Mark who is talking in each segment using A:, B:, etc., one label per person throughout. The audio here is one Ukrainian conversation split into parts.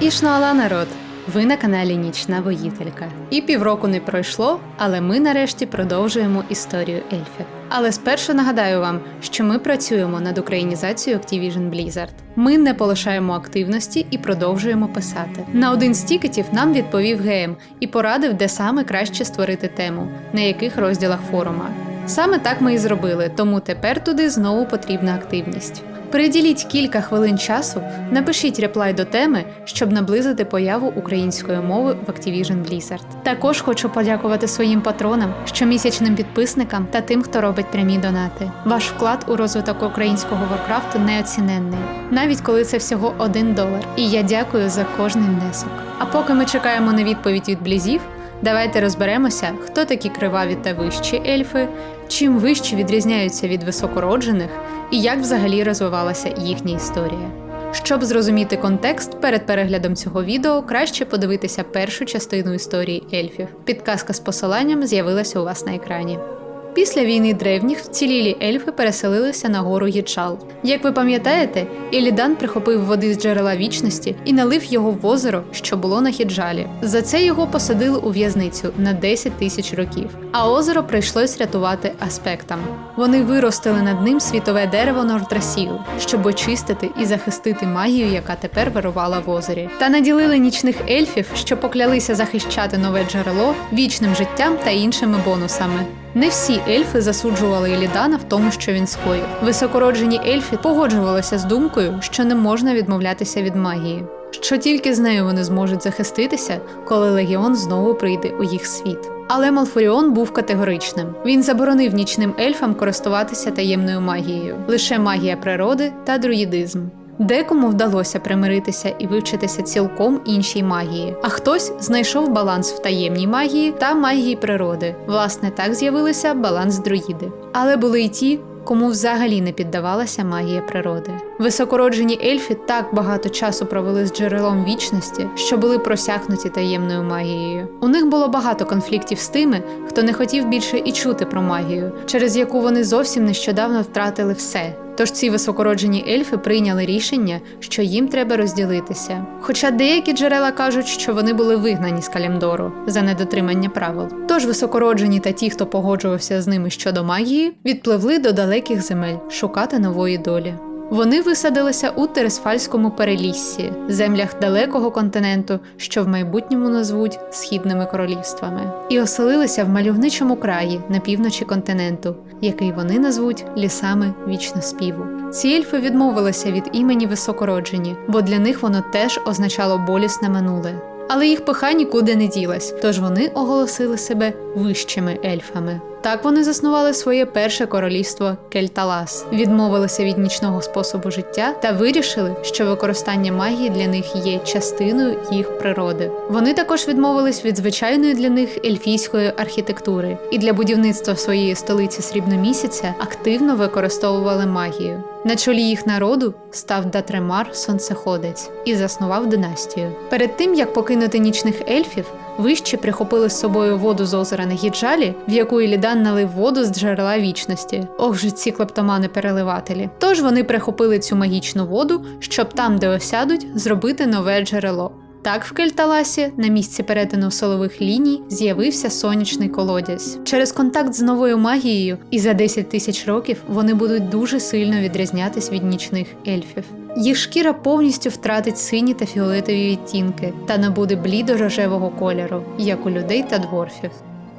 A: Ішнуала народ! Ви на каналі Нічна Воїтелька. І півроку не пройшло, але ми нарешті продовжуємо історію ельфів. Але спершу нагадаю вам, що ми працюємо над українізацією Activision Blizzard. Ми не полишаємо активності і продовжуємо писати. На один з тікетів нам відповів ГМ і порадив, де саме краще створити тему, на яких розділах форума. Саме так ми і зробили, тому тепер туди знову потрібна активність. Приділіть кілька хвилин часу, напишіть реплай до теми, щоб наблизити появу української мови в Activision Blizzard. Також хочу подякувати своїм патронам, щомісячним підписникам та тим, хто робить прямі донати. Ваш вклад у розвиток українського Варкрафту неоціненний, навіть коли це всього один долар. І я дякую за кожний внесок. А поки ми чекаємо на відповідь від блізів, давайте розберемося, хто такі криваві та вищі ельфи, чим вищі відрізняються від високороджених і як взагалі розвивалася їхня історія. Щоб зрозуміти контекст перед переглядом цього відео, краще подивитися першу частину історії ельфів. Підказка з посиланням з'явилася у вас на екрані. Після війни древніх вцілілі ельфи переселилися на гору Єчал. Як ви пам'ятаєте, Ілідан прихопив води з джерела вічності і налив його в озеро, що було на Хіджалі. За це його посадили у в'язницю на 10 тисяч років. А озеро прийшлось рятувати аспектам. Вони виростили над ним світове дерево Нордрасіл, щоб очистити і захистити магію, яка тепер вирувала в озері. Та наділили нічних ельфів, що поклялися захищати нове джерело вічним життям та іншими бонусами. Не всі ельфи засуджували Елідана в тому, що він скоїв. Високороджені ельфи погоджувалися з думкою, що не можна відмовлятися від магії, що тільки з нею вони зможуть захиститися, коли легіон знову прийде у їх світ. Але Малфуріон був категоричним. Він заборонив нічним ельфам користуватися таємною магією, лише магія природи та друїдизм. Декому вдалося примиритися і вивчитися цілком іншій магії, а хтось знайшов баланс в таємній магії та магії природи. Власне, так з'явилися баланс друїди. Але були й ті, кому взагалі не піддавалася магія природи. Високороджені ельфи так багато часу провели з джерелом вічності, що були просякнуті таємною магією. У них було багато конфліктів з тими, хто не хотів більше і чути про магію, через яку вони зовсім нещодавно втратили все. Тож ці високороджені ельфи прийняли рішення, що їм треба розділитися. Хоча деякі джерела кажуть, що вони були вигнані з Калімдору за недотримання правил. Тож високороджені та ті, хто погоджувався з ними щодо магії, відпливли до далеких земель шукати нової долі. Вони висадилися у Тересфальському переліссі, землях далекого континенту, що в майбутньому назвуть східними королівствами, і оселилися в мальовничому краї на півночі континенту, який вони назвуть лісами вічноспіву. Ці ельфи відмовилися від імені високороджені, бо для них воно теж означало болісне минуле. Але їх пиха нікуди не ділась, тож вони оголосили себе вищими ельфами. Так вони заснували своє перше королівство Кельталас, відмовилися від нічного способу життя та вирішили, що використання магії для них є частиною їх природи. Вони також відмовились від звичайної для них ельфійської архітектури і для будівництва своєї столиці Срібномісяця активно використовували магію. На чолі їх народу став Датремар Сонцеходець і заснував династію. Перед тим як покинути нічних ельфів. Вище прихопили з собою воду з озера на Гіджалі, в яку Ілідан налив воду з джерела вічності. Ох же ці клептомани-переливателі. Тож вони прихопили цю магічну воду, щоб там, де осядуть, зробити нове джерело. Так в Кельталасі на місці перетину солових ліній з'явився сонячний колодязь. Через контакт з новою магією і за 10 тисяч років вони будуть дуже сильно відрізнятись від нічних ельфів. Їх шкіра повністю втратить сині та фіолетові відтінки та набуде блідо-рожевого кольору, як у людей та дворфів.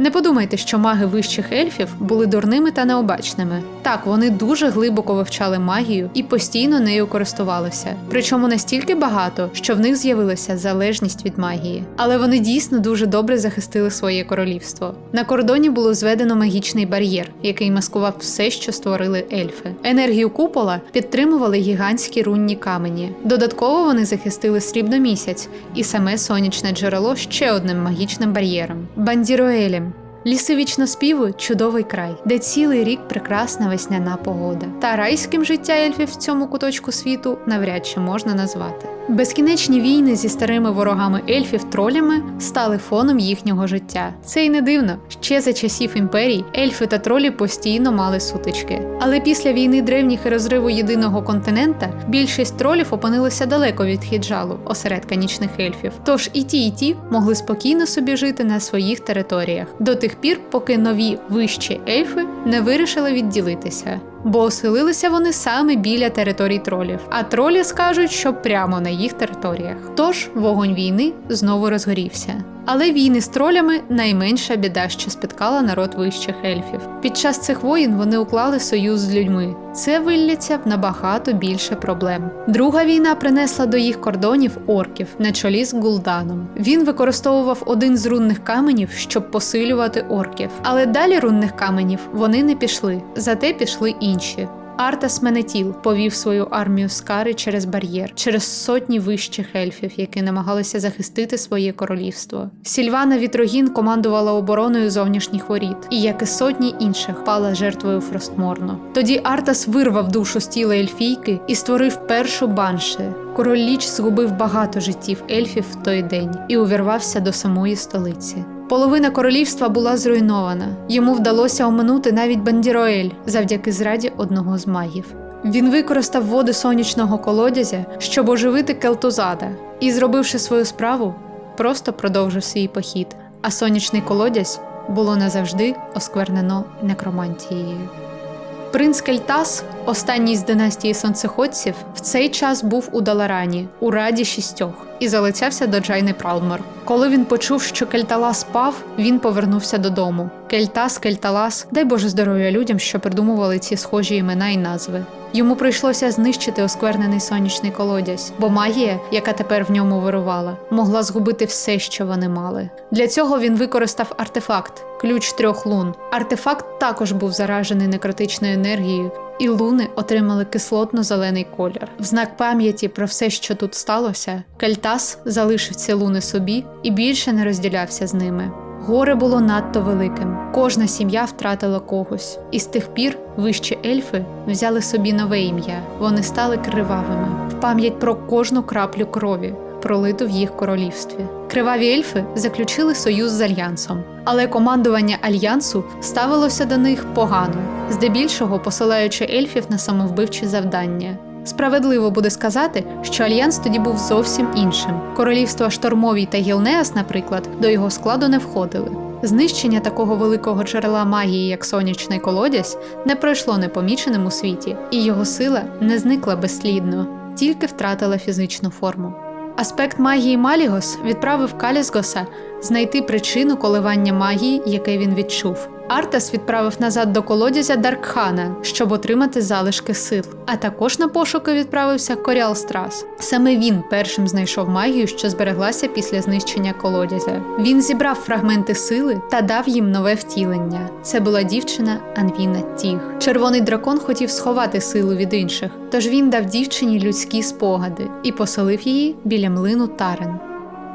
A: Не подумайте, що маги вищих ельфів були дурними та необачними. Так, вони дуже глибоко вивчали магію і постійно нею користувалися. Причому настільки багато, що в них з'явилася залежність від магії. Але вони дійсно дуже добре захистили своє королівство. На кордоні було зведено магічний бар'єр, який маскував все, що створили ельфи. Енергію купола підтримували гігантські рунні камені. Додатково вони захистили срібномісяць і саме сонячне джерело ще одним магічним бар'єром бандіроелем. Ліси вічно співу чудовий край, де цілий рік прекрасна весняна погода. Та райським життя ельфів в цьому куточку світу навряд чи можна назвати. Безкінечні війни зі старими ворогами ельфів тролями стали фоном їхнього життя. Це й не дивно. Ще за часів імперій ельфи та тролі постійно мали сутички. Але після війни древніх і розриву єдиного континента більшість тролів опинилися далеко від хіджалу, осередка нічних ельфів. Тож і ті, і ті могли спокійно собі жити на своїх територіях до тих пір, поки нові вищі ельфи не вирішили відділитися. Бо оселилися вони саме біля територій тролів, а тролі скажуть, що прямо на їх територіях. Тож вогонь війни знову розгорівся. Але війни з тролями найменша біда, що спіткала народ вищих ельфів. Під час цих воїн вони уклали союз з людьми. Це виллється в набагато більше проблем. Друга війна принесла до їх кордонів орків на чолі з Гулданом. Він використовував один з рунних каменів, щоб посилювати орків. Але далі рунних каменів вони не пішли, зате пішли інші. Артас Менетіл повів свою армію Скари через бар'єр, через сотні вищих ельфів, які намагалися захистити своє королівство. Сільвана Вітрогін командувала обороною зовнішніх воріт, і як і сотні інших, пала жертвою Фростморну. Тоді Артас вирвав душу з тіла ельфійки і створив першу банши. Король Ліч згубив багато життів ельфів в той день і увірвався до самої столиці. Половина королівства була зруйнована. Йому вдалося оминути навіть Бандіроель завдяки зраді одного з магів. Він використав води сонячного колодязя, щоб оживити Келтузада, і, зробивши свою справу, просто продовжив свій похід. А сонячний колодязь було назавжди осквернено некромантією. Принц Кельтас, останній з династії сонцеходців, в цей час був у Даларані, у раді шістьох, і залицявся до Джайни Пралмор. Коли він почув, що Кельталас спав, він повернувся додому. Кельтас, Кельталас, дай Боже здоров'я людям, що придумували ці схожі імена і назви. Йому прийшлося знищити осквернений сонячний колодязь, бо магія, яка тепер в ньому вирувала, могла згубити все, що вони мали. Для цього він використав артефакт ключ трьох лун. Артефакт також був заражений некротичною енергією, і луни отримали кислотно-зелений колір. В знак пам'яті про все, що тут сталося, Кельтас залишив ці луни собі і більше не розділявся з ними. Горе було надто великим. Кожна сім'я втратила когось, і з тих пір вищі ельфи взяли собі нове ім'я. Вони стали кривавими в пам'ять про кожну краплю крові, пролиту в їх королівстві. Криваві ельфи заключили союз з альянсом, але командування альянсу ставилося до них погано, здебільшого посилаючи ельфів на самовбивчі завдання. Справедливо буде сказати, що альянс тоді був зовсім іншим. Королівства Штормовій та Гілнеас, наприклад, до його складу не входили. Знищення такого великого джерела магії, як сонячний колодязь, не пройшло непоміченим у світі, і його сила не зникла безслідно, тільки втратила фізичну форму. Аспект магії Малігос відправив Калісгоса знайти причину коливання магії, яке він відчув. Артас відправив назад до колодязя Даркхана, щоб отримати залишки сил. А також на пошуки відправився Коріал Страс. Саме він першим знайшов магію, що збереглася після знищення колодязя. Він зібрав фрагменти сили та дав їм нове втілення. Це була дівчина Анвіна Тіг. Червоний дракон хотів сховати силу від інших, тож він дав дівчині людські спогади і поселив її біля млину Тарен.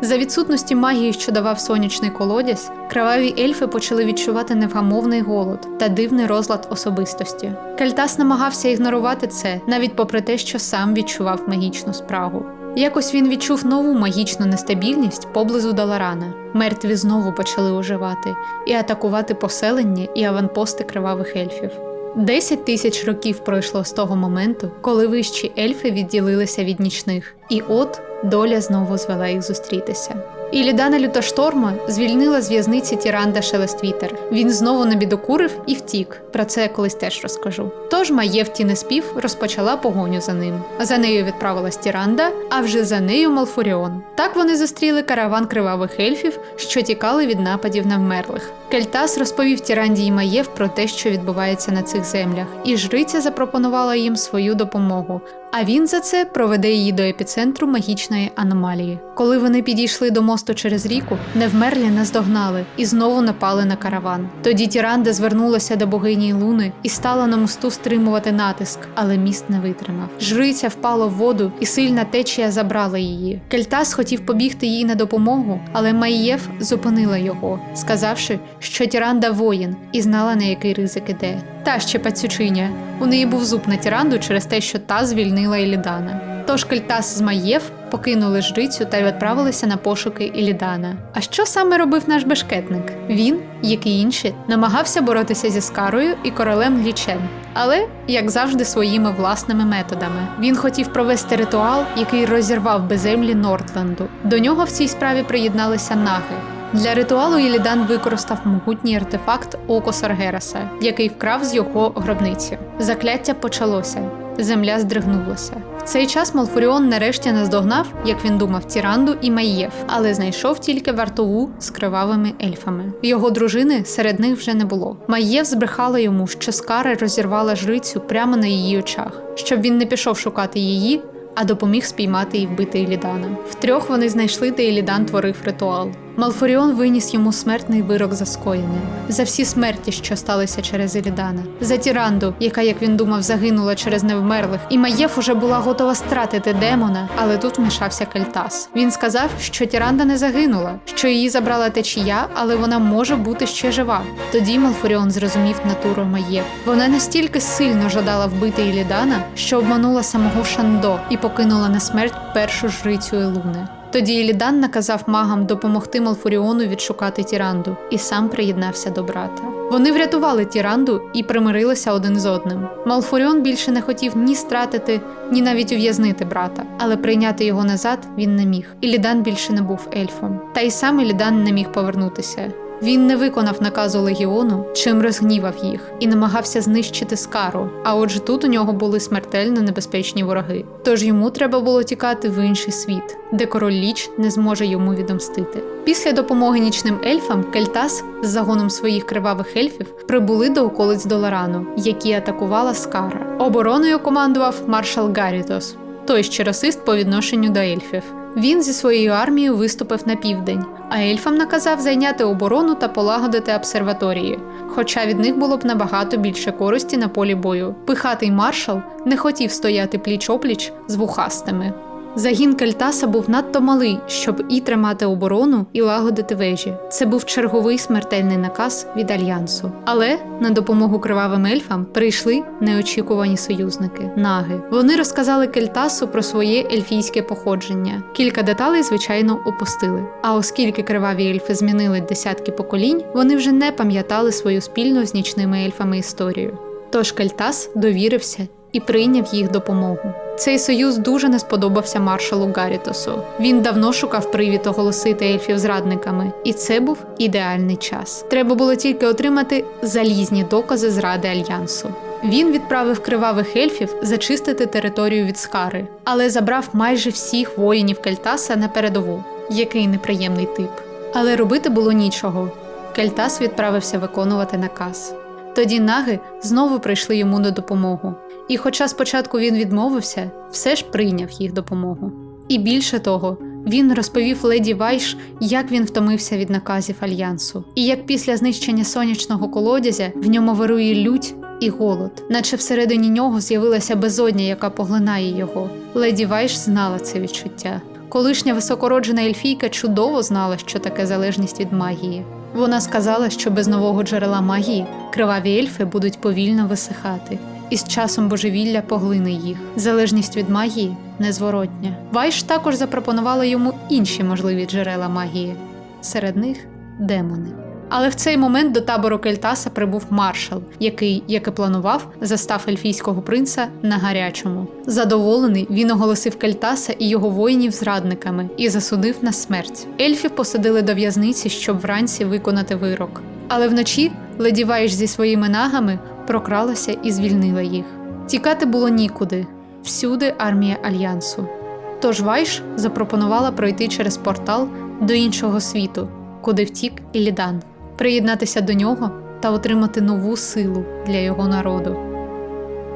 A: За відсутності магії, що давав сонячний колодязь, криваві ельфи почали відчувати невгамовний голод та дивний розлад особистості. Кельтас намагався ігнорувати це, навіть попри те, що сам відчував магічну спрагу. Якось він відчув нову магічну нестабільність поблизу Даларана. Мертві знову почали оживати і атакувати поселення і аванпости кривавих ельфів. Десять тисяч років пройшло з того моменту, коли вищі ельфи відділилися від нічних, і от доля знову звела їх зустрітися. Ілідана Лютошторма звільнила з в'язниці Тіранда Шелествітер. Він знову набідокурив і втік. Про це я колись теж розкажу. Тож Маєвті Неспів розпочала погоню за ним. За нею відправилась Тіранда, а вже за нею Малфуріон. Так вони зустріли караван кривавих ельфів, що тікали від нападів на вмерлих. Кельтас розповів Тіранді і Маєв про те, що відбувається на цих землях, і жриця запропонувала їм свою допомогу. А він за це проведе її до епіцентру магічної аномалії. Коли вони підійшли до мосту через ріку, невмерлі наздогнали і знову напали на караван. Тоді Тіранда звернулася до богині Луни і стала на мосту стримувати натиск, але міст не витримав. Жриця впала в воду, і сильна течія забрала її. Кельтас хотів побігти їй на допомогу, але Маєв зупинила його, сказавши, що Тіранда воїн і знала на який ризик іде. Та ще пацючиня. У неї був зуб на Тіранду через те, що та звільнила звільнила Ілідана. Тож Кельтас з Маєв покинули жрицю та відправилися на пошуки Ілідана. А що саме робив наш бешкетник? Він, як і інші, намагався боротися зі Скарою і королем Лічен. Але, як завжди, своїми власними методами. Він хотів провести ритуал, який розірвав безземлі Нортленду. До нього в цій справі приєдналися наги. Для ритуалу Ілідан використав могутній артефакт Око Саргераса, який вкрав з його гробниці. Закляття почалося. Земля здригнулася. В цей час Малфуріон нарешті наздогнав, як він думав, Тіранду і Майєв, але знайшов тільки вартову з кривавими ельфами. Його дружини серед них вже не було. Майєв збрехала йому, що Скара розірвала жрицю прямо на її очах, щоб він не пішов шукати її. А допоміг спіймати і вбити Ілідана. Втрьох вони знайшли, де Ілідан творив ритуал. Малфоріон виніс йому смертний вирок за скоєне, за всі смерті, що сталися через Елідана, за Тіранду, яка, як він думав, загинула через невмерлих, і Маєв уже була готова стратити демона, але тут вмішався Кельтас. Він сказав, що Тіранда не загинула, що її забрала течія, але вона може бути ще жива. Тоді Малфоріон зрозумів натуру Маєв. Вона настільки сильно жадала вбити Ілідана, що обманула самого Шандо і покинула на смерть першу жрицю Елуни. Тоді Ілідан наказав магам допомогти Малфуріону відшукати Тіранду і сам приєднався до брата. Вони врятували Тіранду і примирилися один з одним. Малфуріон більше не хотів ні стратити, ні навіть ув'язнити брата, але прийняти його назад він не міг. Ілідан більше не був ельфом. Та й сам Ілідан не міг повернутися. Він не виконав наказу легіону, чим розгнівав їх, і намагався знищити скару. А отже, тут у нього були смертельно небезпечні вороги. Тож йому треба було тікати в інший світ, де король Ліч не зможе йому відомстити. Після допомоги нічним ельфам Кельтас з загоном своїх кривавих ельфів прибули до околиць Доларану, які атакувала Скара. Обороною командував маршал Гарітос, той ще расист по відношенню до ельфів. Він зі своєю армією виступив на південь, а ельфам наказав зайняти оборону та полагодити обсерваторії. Хоча від них було б набагато більше користі на полі бою. Пихатий маршал не хотів стояти пліч опліч з вухастими. Загін Кельтаса був надто малий, щоб і тримати оборону, і лагодити вежі. Це був черговий смертельний наказ від альянсу. Але на допомогу кривавим ельфам прийшли неочікувані союзники наги. Вони розказали Кельтасу про своє ельфійське походження. Кілька деталей, звичайно, опустили. А оскільки криваві ельфи змінили десятки поколінь, вони вже не пам'ятали свою спільну з нічними ельфами історію. Тож Кельтас довірився і прийняв їх допомогу. Цей союз дуже не сподобався маршалу Гарітосу. Він давно шукав привід оголосити ельфів зрадниками, і це був ідеальний час. Треба було тільки отримати залізні докази зради альянсу. Він відправив кривавих ельфів зачистити територію від Скари, але забрав майже всіх воїнів Кельтаса на передову. Який неприємний тип. Але робити було нічого. Кельтас відправився виконувати наказ. Тоді наги знову прийшли йому на допомогу. І, хоча спочатку він відмовився, все ж прийняв їх допомогу. І більше того, він розповів леді Вайш, як він втомився від наказів альянсу, і як після знищення сонячного колодязя в ньому вирує лють і голод, наче всередині нього з'явилася безодня, яка поглинає його. Леді Вайш знала це відчуття. Колишня високороджена ельфійка чудово знала, що таке залежність від магії. Вона сказала, що без нового джерела магії криваві ельфи будуть повільно висихати, і з часом божевілля поглине їх. Залежність від магії незворотня. Вайш також запропонувала йому інші можливі джерела магії, серед них демони. Але в цей момент до табору Кельтаса прибув маршал, який, як і планував, застав ельфійського принца на гарячому. Задоволений, він оголосив Кельтаса і його воїнів зрадниками і засудив на смерть. Ельфів посадили до в'язниці, щоб вранці виконати вирок. Але вночі леді Вайш зі своїми нагами прокралася і звільнила їх. Тікати було нікуди всюди армія альянсу. Тож Вайш запропонувала пройти через портал до іншого світу, куди втік Ілідан, приєднатися до нього та отримати нову силу для його народу.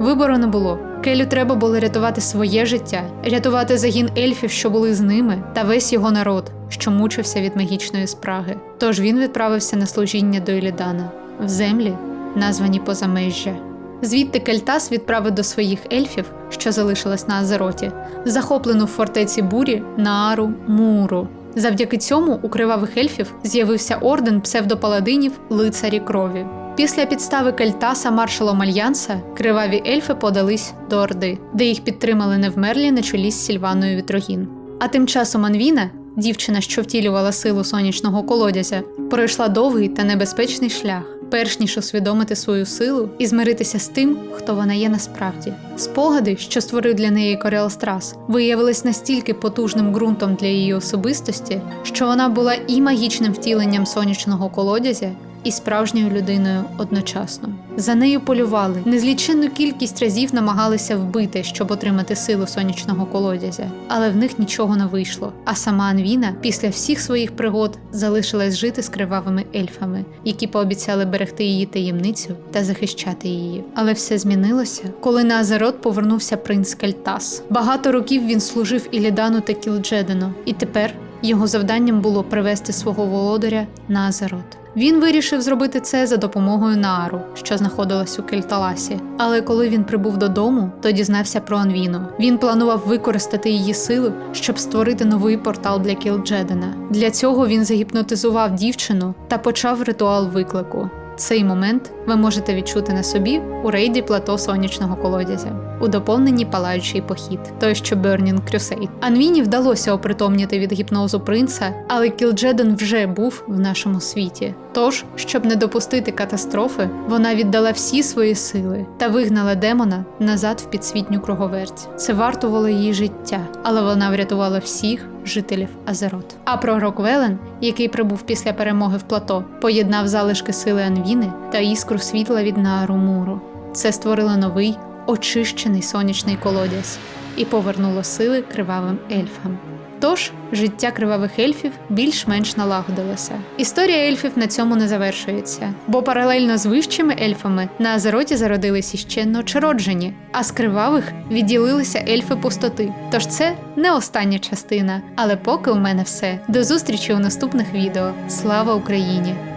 A: Вибору не було. Келю треба було рятувати своє життя, рятувати загін ельфів, що були з ними, та весь його народ, що мучився від магічної спраги. Тож він відправився на служіння до Ілідана в землі, названі позамежжя. Звідти Кельтас відправив до своїх ельфів, що залишились на Азероті, захоплену в фортеці бурі Наару Муру. Завдяки цьому у кривавих ельфів з'явився орден псевдопаладинів лицарі крові. Після підстави Кельтаса маршалом Альянса криваві ельфи подались до Орди, де їх підтримали невмерлі на чолі з Сільваною Вітрогін. А тим часом Анвіна, дівчина, що втілювала силу сонячного колодязя, пройшла довгий та небезпечний шлях, перш ніж усвідомити свою силу і змиритися з тим, хто вона є насправді. Спогади, що створив для неї Корел Страс, виявились настільки потужним ґрунтом для її особистості, що вона була і магічним втіленням сонячного колодязя, і справжньою людиною одночасно. За нею полювали, незліченну кількість разів намагалися вбити, щоб отримати силу сонячного колодязя, але в них нічого не вийшло. А сама Анвіна після всіх своїх пригод залишилась жити з кривавими ельфами, які пообіцяли берегти її таємницю та захищати її. Але все змінилося, коли на Азерот повернувся принц Кельтас. Багато років він служив Ілідану та Кілджедену, і тепер його завданням було привести свого володаря на Азерот. Він вирішив зробити це за допомогою Наару, що знаходилась у Кельталасі. Але коли він прибув додому, то дізнався про Анвіну. Він планував використати її силу, щоб створити новий портал для Кілджедена. Для цього він загіпнотизував дівчину та почав ритуал виклику. Цей момент ви можете відчути на собі у рейді плато сонячного колодязя, у доповненні палаючий похід, той що Burning Crusade. Анвіні вдалося опритомніти від гіпнозу принца, але Кілджеден вже був в нашому світі. Тож, щоб не допустити катастрофи, вона віддала всі свої сили та вигнала демона назад в підсвітню круговерть. Це вартувало її життя, але вона врятувала всіх жителів Азерот. А пророк Велен, який прибув після перемоги в плато, поєднав залишки сили Анвіни та іскру світла від Наару Муру. Це створило новий очищений сонячний колодязь і повернуло сили кривавим ельфам. Тож життя кривавих ельфів більш-менш налагодилося. Історія ельфів на цьому не завершується, бо паралельно з вищими ельфами на Азероті зародились іще ночероджені, а з кривавих відділилися ельфи пустоти. Тож це не остання частина. Але поки у мене все. До зустрічі у наступних відео. Слава Україні!